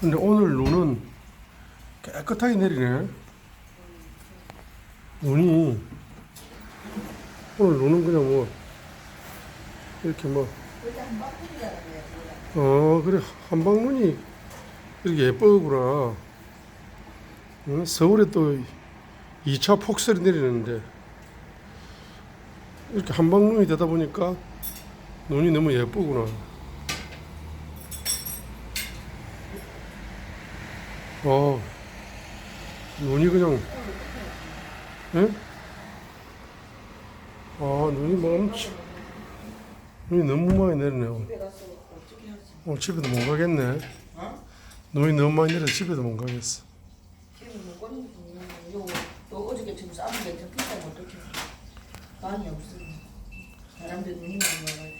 근데 오늘 눈은 깨끗하게 내리네. 눈이 오늘 눈은 그냥 뭐 이렇게 뭐 어, 그래. 한방 눈이 이렇게 예쁘구나. 응? 서울에 또 2차 폭설이 내리는데 이렇게 한방 눈이 되다 보니까 눈이 너무 예쁘구나. 어, 눈이 그냥, 예? 아, 눈이 뭐 엄청, 눈이 너무 많이 내리네요. 오늘 집에도 못 가겠네. 눈이 너무 많이 내려 집에도 못 가겠어. 방이 없어. 사람들 눈이 많이 와가지고.